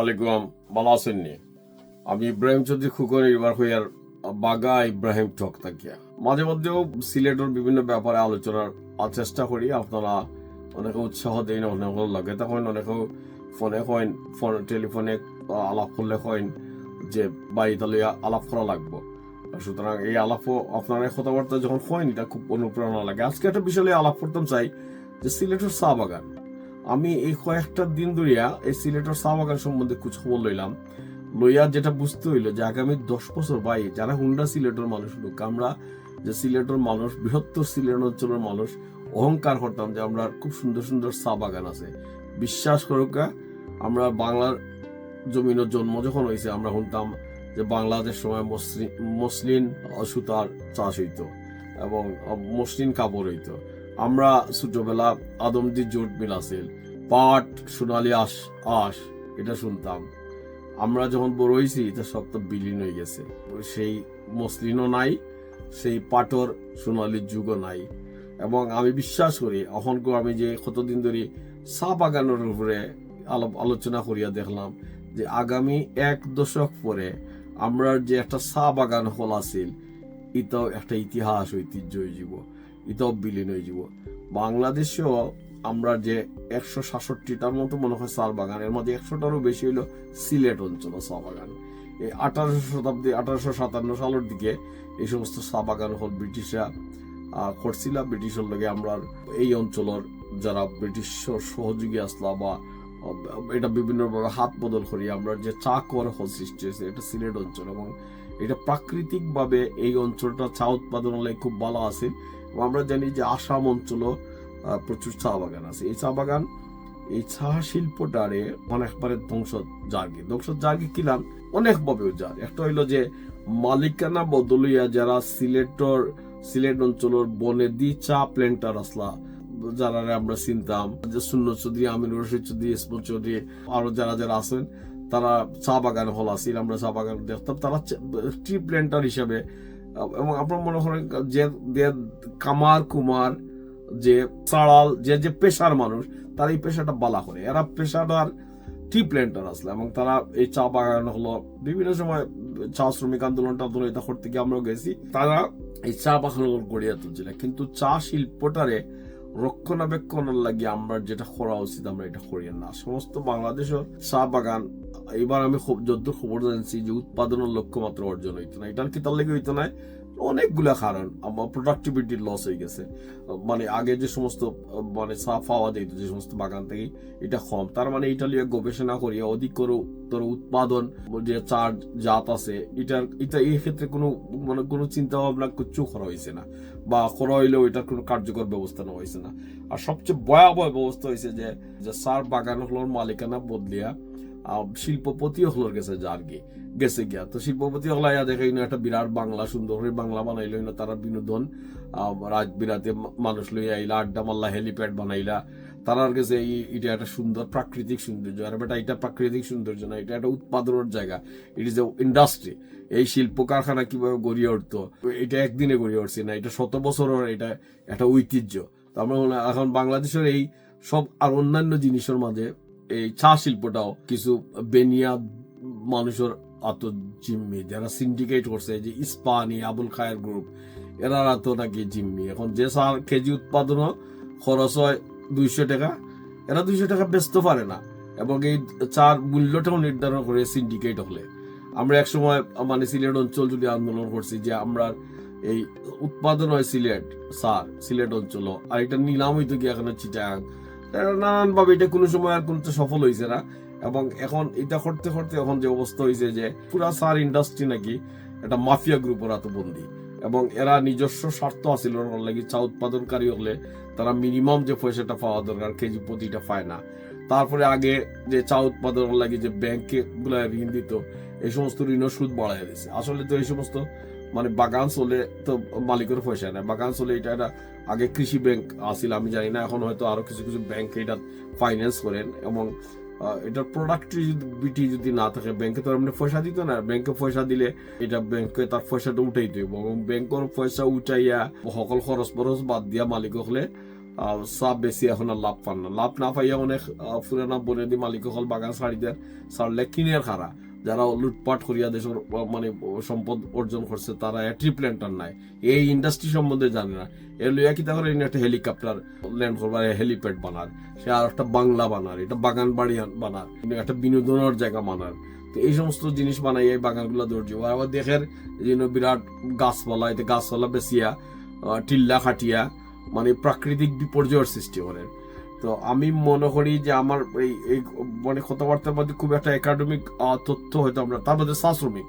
আলাইকুম, ভালো আছেন নি? আমি ইব্রাহিম চৌধুরী খুকন এবার হইয়ার বাগা ইব্রাহিম টক থাকিয়া মাঝে মধ্যেও সিলেটের বিভিন্ন ব্যাপারে আলোচনার চেষ্টা করি, আপনারা অনেকে উৎসাহ দেন অনেক লাগে তখন অনেকেও ফোনে কইন ফোন, টেলিফোনে আলাপ করলে কইন যে বাই তাহলে আলাপ করা লাগবো। সুতরাং এই আলাপও আপনার কথাবার্তা যখন কইন এটা খুব অনুপ্রেরণা লাগে। আজকে একটা বিষয় আলাপ করতাম চাই, যে সিলেটের চা বাগান। আমি এই কয়েকটা দিন ধরিয়া এই সিলেটের চা বাগান সম্বন্ধে কুছ খবর লইলাম। লইয়া যেটা বুঝতে হইল যে আগামী দশ বছর বাই যারা হুন্ডা সিলেটের মানুষ লোক, আমরা যে সিলেটের মানুষ, বৃহত্তর সিলেট অঞ্চলের মানুষ, অহংকার করতাম যে আমরা খুব সুন্দর সুন্দর চা বাগান আছে। বিশ্বাস করুক আমরা বাংলার জমিনের জন্ম যখন হয়েছে আমরা শুনতাম যে বাংলাদেশ সময় মসলিন সুতার চাষ হইতো এবং মসলিন কাপড় হইতো। আমরা ছোটবেলা আদমদি জোট মিল আছিল পাট সোনালি আশ আশ এটা শুনতাম। আমরা যখন বড় হয়েছি এটা সব তো বিলীন হয়ে গেছে। সেই মসলিনও নাই, সেই পাটর সোনালির যুগও নাই। এবং আমি বিশ্বাস করি এখন আমি যে কতদিন ধরে চা বাগানের উপরে আলাপ আলোচনা করিয়া দেখলাম, যে আগামী এক দশক পরে আমরা যে একটা চা বাগান হল আছিল, এটাও একটা ইতিহাস, ঐতিহ্য হয়ে যাব, এটাও বিলীন হয়ে যাব। বাংলাদেশেও আমরা যে একশো সাতষট্টিটার মতো মনে হয় চা বাগান, এর মধ্যে একশোটারও বেশি হইল সিলেট অঞ্চল চা বাগান। এই আঠারোশো শতাব্দী, আঠারোশো সাতান্ন সালের দিকে এই সমস্ত চা বাগান হল ব্রিটিশরা করছিল। ব্রিটিশের লগে আমরা এই অঞ্চলের যারা ব্রিটিশ সহযোগী আসলা বা, এটা বিভিন্নভাবে হাত বদল করি, আমরা যে চা কর হল সৃষ্টি হয়েছে, এটা সিলেট অঞ্চল। এবং এটা প্রাকৃতিকভাবে এই অঞ্চলটা চা উৎপাদন হলে খুব ভালো আছে। এবং আমরা জানি যে আসাম অঞ্চলও প্রচুর চা বাগান আছে। এই চা বাগান, এই চা শিল্পটারে অনেকবারে ধ্বংস জার্গি ধ্বংস জার্গি কিলাম অনেকভাবে যার একটা হইল যে, মালিকানা বদলিয়া যারা সিলেটর, সিলেট অঞ্চলের বনে দি চা প্ল্যান্টার আসলা যারা আমরা চিনতাম, যে শূন্য চৌধুরী আমির রশিদ চৌধুরী, ইসমত চৌধুরী, আরও যারা যারা আছেন, তারা চা বাগান হল আছিল আমরা চা বাগান দেখতাম। তারা ট্রি প্ল্যান্টার হিসাবে, এবং আপনার মনে করেন যে কামার কুমার যে চাড়াল যে যে পেশার মানুষ, তারা এই পেশাটা বালা করে। এরা পেশাটার টি প্ল্যান্টার আসলে এবং তারা এই চা বাগান হলো বিভিন্ন সময় চা শ্রমিক আন্দোলন টান্দোলন এটা করতে গিয়ে আমরাও গেছি। তারা এই চা বাগান গড়িয়া তুলছিল কিন্তু চা শিল্পটারে রক্ষণাবেক্ষণের লাগে আমরা যেটা করা উচিত, আমরা এটা করি না। সমস্ত বাংলাদেশের চা বাগান এবার আমি খুব যদ্দ খবর জানছি যে উৎপাদনের লক্ষ্যমাত্রা অর্জন হইতো না। এটার কি তার লেগে হইতো না? অনেকগুলা কারণ আমার প্রোডাক্টিভিটির লস হয়ে গেছে। মানে আগে যে সমস্ত মানে চা পাওয়া যেত, যে সমস্ত বাগান থেকে এটা কম, তার মানে এটা লিয়ে গবেষণা করিয়া অধিক করে তোর উৎপাদন, যে চার জাত আছে, এটার, এটা এই ক্ষেত্রে কোনো মানে কোনো চিন্তা ভাবনা কিচ্ছু করা হয়েছে না, বা করা হইলেও এটার কোনো কার্যকর ব্যবস্থা নেওয়া হয়েছে না। আর সবচেয়ে ভয়াবহ ব্যবস্থা হয়েছে যে যে সার বাগান হলোর মালিকানা বদলিয়া আহ, শিল্পপতি হলোর গেছে জার্গি গেছে গিয়া। তো শিল্পপতি হলাইয়া দেখে ইনো একটা বিরাট বাংলা সুন্দর করে বাংলা বানাইলো না তারা বিনোদন রাত বিরাতে মানুষ লইয়া আইলা আড্ডা মাল্লা হেলিপ্যাড বানাইলা। তারার কাছে এটা একটা সুন্দর প্রাকৃতিক সৌন্দর্য। আর বেটা এটা প্রাকৃতিক সৌন্দর্য না এটা একটা উৎপাদনের জায়গা। ইট ইজ এ ইন্ডাস্ট্রি এই শিল্প কারখানা কীভাবে গড়িয়ে উঠতো এটা একদিনে গড়িয়ে উঠছে না এটা শত বছরের এটা একটা ঐতিহ্য। তো আমরা মনে এখন বাংলাদেশের এই সব আর অন্যান্য জিনিসের মাঝে এই চা শিল্পটাও কিছু বেনিয়া মানুষের আত জিম্মি, যারা সিন্ডিকেট করছে যে ইস্পানি, আবুল খায়ের গ্রুপ এরা তো নাকি জিম্মি। এখন যে সার কেজি উৎপাদন খরচ হয় দুইশো টাকা, এরা দুইশো টাকা বেচতে পারে না। এবং এই চার মূল্যটাও নির্ধারণ করে সিন্ডিকেট হলে। আমরা একসময় মানে সিলেট অঞ্চল যদি আন্দোলন করছি, যে আমরা এই উৎপাদন হয় সিলেট সার, সিলেট অঞ্চল আর এটা নিলাম হইতো কি এখন চিটাং নানান ভাবে এটা কোনো সময় আর কোনো সফল হয়েছে না। এবং এখন এটা করতে করতে এখন যে অবস্থা হয়েছে যে পুরা সার ইন্ডাস্ট্রি নাকি একটা মাফিয়া গ্রুপের বন্দী এবং এরা নিজস্ব স্বার্থ ওর লাগি, চা উৎপাদনকারী হলে তারা মিনিমাম যে পয়সাটা পাওয়া দরকার, কেজি প্রতিটা পায় না। তারপরে আগে যে চা উৎপাদন লাগে যে ব্যাংকে গুলা ঋণ দিত, এই সমস্ত ঋণের সুদ বাড়াই দিয়েছে আসলে তো এই সমস্ত মানে বাগান চলে তো মালিকের পয়সা নেয় বাগান চলে এটা একটা আগে কৃষি ব্যাংক আসিল আমি জানি না এখন হয়তো আরও কিছু কিছু ব্যাংক এটা ফাইন্যান্স করেন এবং এটার প্রোডাক্টিভিটি যদি না থাকে ব্যাংকে তো এমনি পয়সা দিত না। ব্যাংকে পয়সা দিলে এটা ব্যাংকে তার পয়সাটা উঠাই দিব এবং ব্যাংকের পয়সা উঠাইয়া সকল খরচ বরচ বাদ দিয়া মালিক হলে চাহ বেশি এখন আর লাভ পান না। লাভ না পাইয়া অনেক আহ, পুরানা বনেদি মালিক হল বাগান ছাড়ি দেন ছাড়লে কিনের খারা যারা লুটপাট করিয়া দেশের মানে সম্পদ অর্জন করছে, তারা ট্রি প্ল্যান্টার নাই। এই ইন্ডাস্ট্রি সম্বন্ধে জানে না। এর লইয়া কি তাহলে একটা হেলিকপ্টার ল্যান্ড করবার হেলিপ্যাড বানার। সে আর একটা বাংলা বানার, এটা বাগান বাড়ি বানার একটা বিনোদনের জায়গা বানার। তো এই সমস্ত জিনিস বানাই এই বাগানগুলো ধৈর্য। আর আবার দেখের যেন বিরাট গাছপালা, এতে গাছপালা বেচিয়া টিল্লা খাটিয়া মানে প্রাকৃতিক বিপর্যয়ের সৃষ্টি করে। তো আমি মনে করি যে আমার এই এই মানে কথাবার্তার মধ্যে খুব একটা একাডেমিক তথ্য হয়তো আমরা তার মধ্যে চা শ্রমিক।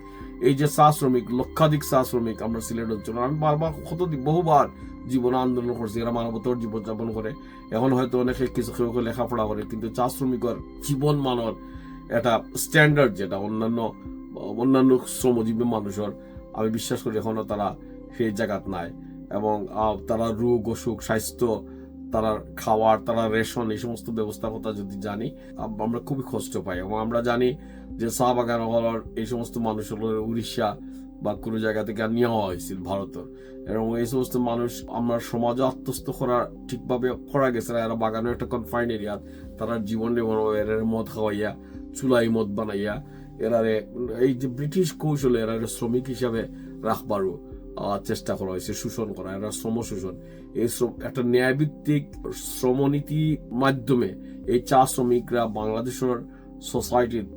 এই যে চা শ্রমিক, লক্ষাধিক চা শ্রমিক আমরা সিলেট অঞ্চলে আমি বারবার কত বহুবার জীবন আন্দোলন করছি, এরা মানবতর জীবনযাপন করে। এখন হয়তো অনেকে কিছু কেউ কেউ লেখাপড়া করে, কিন্তু চা শ্রমিকের জীবন মানর একটা স্ট্যান্ডার্ড যেটা অন্যান্য অন্যান্য শ্রমজীবী মানুষের, আমি বিশ্বাস করি এখনও তারা সেই জায়গাত নাই। এবং তারা রোগ, অসুখ, স্বাস্থ্য তারা খাওয়ার, তারা রেশন, এই সমস্ত ব্যবস্থার কথা যদি জানি আমরা খুবই কষ্ট পাই। এবং আমরা জানি যে চা বাগান এই সমস্ত মানুষগুলো উড়িষ্যা বা কোনো জায়গা থেকে নেওয়া হয়েছিল ভারতের। এবং এই সমস্ত মানুষ আমরা সমাজে আত্মস্থ করা ঠিকভাবে করা গেছে না। এরা বাগানের একটা কনফাইন এরিয়া তারা জীবন এর মদ খাওয়াইয়া, চুলাই মদ বানাইয়া, এরারে এই যে ব্রিটিশ কৌশলে এরা শ্রমিক হিসাবে রাখবারও চেষ্টা করা হয়েছে, শোষণ করা, এরা শ্রম শোষণ এই একটা ন্যায়ভিত্তিক শ্রমনীতি মাধ্যমে এই চা শ্রমিকরা বাংলাদেশের সোসাইটির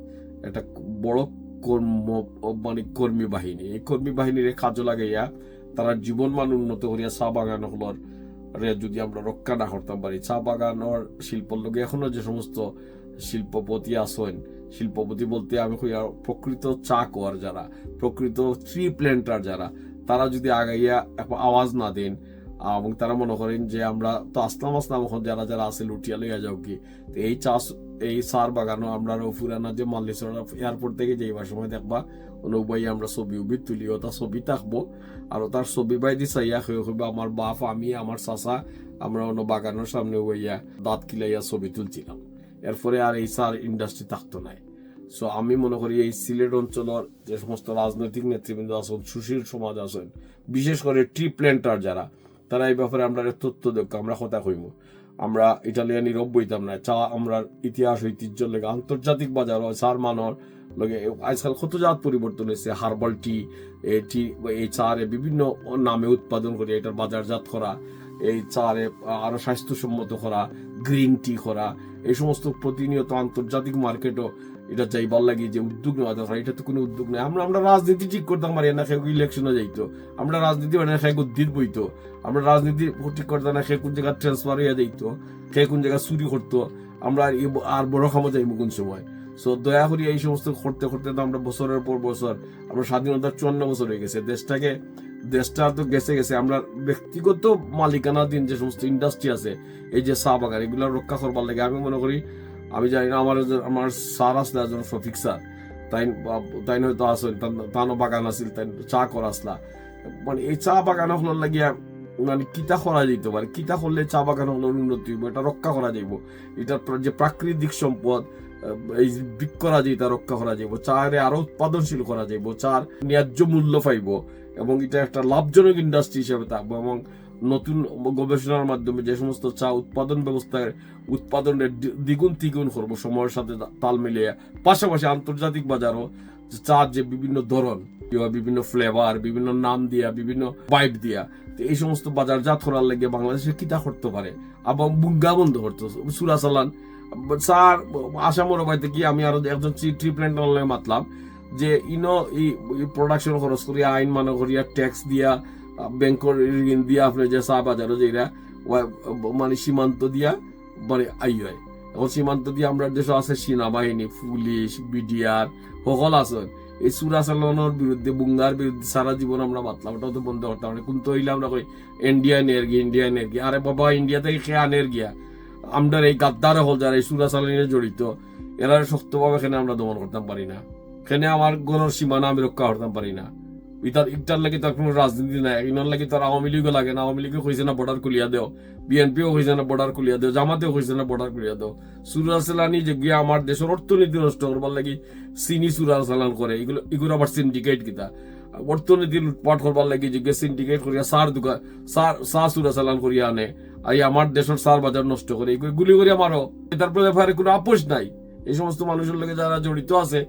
একটা বড় কর্ম মানে কর্মী বাহিনী। এই কর্মী বাহিনীর কাজে লাগাইয়া তারা জীবন মান উন্নত করিয়া চা বাগান হলর যদি আমরা রক্ষা না করতাম পারি, চা বাগানোর শিল্পর লগে এখনও যে সমস্ত শিল্পপতি আছেন, শিল্পপতি বলতে আমি প্রকৃত চা কর যারা, প্রকৃত ট্রি প্ল্যান্টার যারা তারা যদি আগাইয়া আওয়াজ না দেন এবং তারা মনে করেন যে আমরা তো আসলাম আসলাম, এখন যারা যারা আছে লুটিয়া লইয়া যাও কি তো এই চাষ, এই সার বাগানও আমরা ফুরানা যে মাল্লেশ্বর এয়ারপোর্ট থেকে যাইবার সময় দেখবা, অনুবাই আমরা ছবি উবি তুলি তার ছবি থাকব। আর তার ছবি বাই দি চাইয়া হয়ে হইবা, আমার বাপ, আমি, আমার চাচা, আমরা অন্য বাগানের সামনে হইয়া দাঁত কিলাইয়া ছবি তুলছিলাম। এরপরে আর এই সার ইন্ডাস্ট্রি থাকতো নাই। সো আমি মনে করি এই সিলেট অঞ্চলের যে সমস্ত রাজনৈতিক নেতৃবৃন্দ আছেন, সুশীল সমাজ আছেন, বিশেষ করে ট্রি প্ল্যান্টার যারা, তারা এই ব্যাপারে আমরা তথ্য দেখ আমরা কথা কইব আমরা ইটালিয়ান নীরব বইতাম না, চা আমরা ইতিহাস ঐতিহ্য লেগে আন্তর্জাতিক বাজার হয় চার মানর লগে আজকাল কত জাত পরিবর্তন হয়েছে হার্বাল টি, এই টি, এই চারে বিভিন্ন নামে উৎপাদন করে, এটার বাজারজাত করা, এই চারে আরও স্বাস্থ্যসম্মত করা, গ্রিন টি করা, এই সমস্ত প্রতিনিয়ত আন্তর্জাতিক মার্কেটও এটা যাইবার লাগে যে উদ্যোগ নেওয়া দরকার, এটা তো কোনো উদ্যোগ নেই। আমরা আমরা রাজনীতি ঠিক করতাম পারি না খেয়ে ইলেকশনে যাইতো। আমরা রাজনীতি মানে খেয়ে উদ্দিত বইতো। আমরা রাজনীতি ঠিক করতাম না খেয়ে কোন জায়গায় ট্রান্সফার হয়ে যাইতো খেয়ে কোন জায়গায় চুরি করতো। আমরা আর বড় খামো যাইবো কোন সময়? সো দয়া করি এই সমস্ত করতে করতে তো আমরা বছরের পর বছর, আমরা স্বাধীনতার চুয়ান্ন বছর হয়ে গেছে। দেশটাকে দেশটা তো গেছে গেছে। আমরা ব্যক্তিগত মালিকানাধীন যে সমস্ত ইন্ডাস্ট্রি আছে, এই যে চা বাগান এগুলো রক্ষা করবার লাগে। আমি মনে করি আমি জানি না, আমার আমার স্যার আসলে একজন শফিক তাই তাই হয়তো আসেন তানো বাগান আছিল, তাই চা করা আসলা। মানে এই চা বাগান হলার লাগিয়া মানে কিতা করা যেতে পারে কিতা করলে চা বাগান হলোর উন্নতি হইব? এটা রক্ষা করা যাইব? এটার যে প্রাকৃতিক সম্পদ এই বৃক্ষ করা তা রক্ষা করা যাইব, চারে আরও উৎপাদনশীল করা যাইব, চার ন্যায্য মূল্য পাইব এবং এটা একটা লাভজনক ইন্ডাস্ট্রি হিসেবে থাকব এবং নতুন গবেষণার মাধ্যমে যে সমস্ত চা উৎপাদন ব্যবস্থায় উৎপাদনের দ্বিগুণ তিগুণ করব সময়ের সাথে তাল মিলিয়ে। পাশাপাশি আন্তর্জাতিক বাজারও চার যে বিভিন্ন ধরন বিভিন্ন ফ্লেভার বিভিন্ন নাম দিয়া, বিভিন্ন পাইপ দিয়া এই সমস্ত বাজার বাজারজাত করার লাগে বাংলাদেশে কিতা করতে পারে? এবং বুঙ্গা বন্ধ করতো সুরা চালান স্যার আসামর বাড়িতে কি আমি আরও একজন ট্রি প্ল্যান্ট মাতলাম যে ইনো এই প্রোডাকশন খরচ করিয়া, আইন মানে করিয়া ট্যাক্স দিয়া ব্যাংকর ঋণ দিয়া আপনি যে চা বাজারও যে মানে সীমান্ত দিয়া মানে আই হয়। এখন সীমান্ত দিয়ে আমরা দেশ আছে সেনাবাহিনী, পুলিশ, বিডিআর, সকল আছেন এই চুরা চালানোর বিরুদ্ধে বুঙ্গার বিরুদ্ধে সারা জীবন আমরা বাতলাম ওটাও তো বন্ধ করতাম না। কিন্তু হইলে আমরা কই ইন্ডিয়া নেরগি ইন্ডিয়া নেরগি আরে বাবা ইন্ডিয়া থেকে খেয়ে আনের গিয়া আমরা এই গাদ্দারে হল যারা এই চুরা চালানিয়ে জড়িত। এরা শক্তভাবে এখানে আমরা দমন করতাম পারি না। এখানে আমার গণর সীমানা আমি রক্ষা করতাম পারি না। ইতার ইটার লাগে তার কোনো রাজনীতি নাই। ইনার লাগে তার আওয়ামী লীগও লাগে না, আওয়ামী কইছে না বর্ডার খুলিয়া দেও বিএনপিও কইছে না বর্ডার খুলিয়া দেও জামাতেও কইছে না বর্ডার খুলিয়া দেও সুরা চালানি যে গিয়া আমার দেশের অর্থনীতি নষ্ট করবার লাগি চালান করে এগুলো এগুলো আবার সিন্ডিকেট কিতা অর্থনীতি লুটপাট করবার লাগি যে সিন্ডিকেট করিয়া সার দোকান সার চালান করিয়া আনে। এই আমার দেশের সার বাজার নষ্ট করে গুলি করে আমারও তারপরে ব্যাপারে কোনো আপোষ নাই। এই সমস্ত মানুষের লোকে যারা জড়িত আছে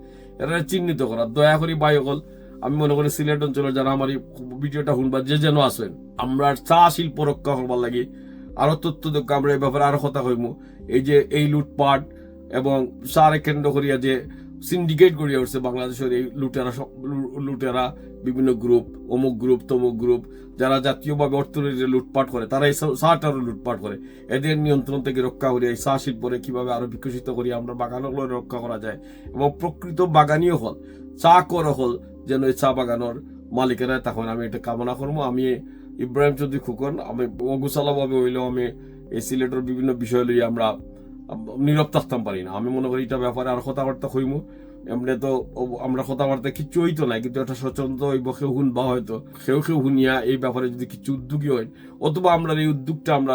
এরা চিহ্নিত করা দয়া করি বায়কল আমি মনে করি সিলেট অঞ্চলে যারা আমার ভিডিওটা শুনবা, যে যেন আছেন, আমরা চা শিল্প রক্ষা করবার লাগে। আরও তথ্য দক্ষ আমরা এই ব্যাপারে আরও কথা কইমু। এই যে এই লুটপাট এবং সারে কেন্দ্র করিয়া যে সিন্ডিকেট গড়িয়া উঠছে বাংলাদেশের এই লুটেরা লুটেরা, বিভিন্ন গ্রুপ অমুক গ্রুপ তমুক গ্রুপ যারা জাতীয়ভাবে অর্থনীতি লুটপাট করে, তারা এই চাটারও লুটপাট করে। এদের নিয়ন্ত্রণ থেকে রক্ষা করি এই চা শিল্পরে কীভাবে আরও বিকশিত করি আমরা বাগানগুলো রক্ষা করা যায় এবং প্রকৃত বাগানীয় হল চা কর হল যেন এই চা বাগানোর মালিকেরা তখন আমি এটা কামনা করব। আমি ইব্রাহিম চৌধুরী খুকন, আমি অগুসালাভাবে হইলেও আমি এই সিলেটের বিভিন্ন বিষয় লইয়া আমরা নীরব থাকতাম পারি না। আমি মনে করি এটা ব্যাপারে আর কথাবার্তা হইমু। এমনি তো আমরা কথাবার্তা কিচ্ছু হইতো না, কিন্তু এটা স্বচ্ছন্দ হইব, কেউ শুনবা হয়তো। কেউ কেউ শুনিয়া এই ব্যাপারে যদি কিছু উদ্যোগী হয়, অথবা আমরা এই উদ্যোগটা আমরা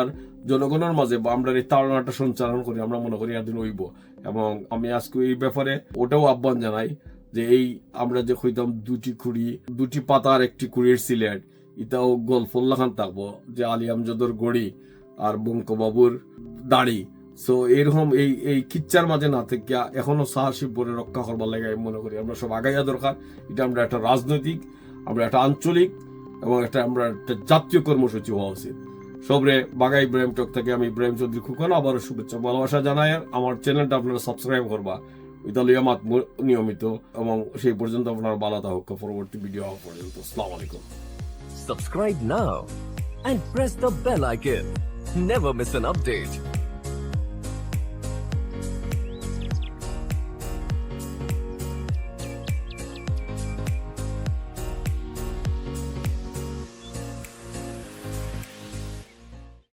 জনগণের মাঝে বা আমরা এই তাড়নাটা সঞ্চালন করি আমরা মনে করি একদিন হইব। এবং আমি আজকে এই ব্যাপারে ওটাও আহ্বান জানাই যে এই আমরা যে কইতাম দুটি কুড়ি, দুটি পাতার একটি কুড়ির সিলেট এটাও গল্পল্লাখান থাকব, যে আলী আমজদর গড়ি আর বঙ্কবাবুর দাড়ি। সো এরকম এই এই কিচ্চার মাঝে না থেকে এখনও সাহসিক বলে রক্ষা করবার লাগে আমি মনে করি। আমরা সব আগাইয়া দরকার। এটা আমরা একটা রাজনৈতিক, আমরা একটা আঞ্চলিক এবং একটা আমরা একটা জাতীয় কর্মসূচি হওয়া উচিত। সবরে বাগাই ইব্রাহিম টক থেকে আমি ইব্রাহিম চৌধুরী খুকন আবারও শুভেচ্ছা ভালোবাসা জানাই। আমার চ্যানেলটা আপনারা সাবস্ক্রাইব করবা। ইতালি আমার নিয়মিত এবং সেই পর্যন্ত আপনার বালাতা হোক পরবর্তী ভিডিও হওয়া পর্যন্ত আসসালামু আলাইকুম Subscribe now and press the bell icon. Never miss an update.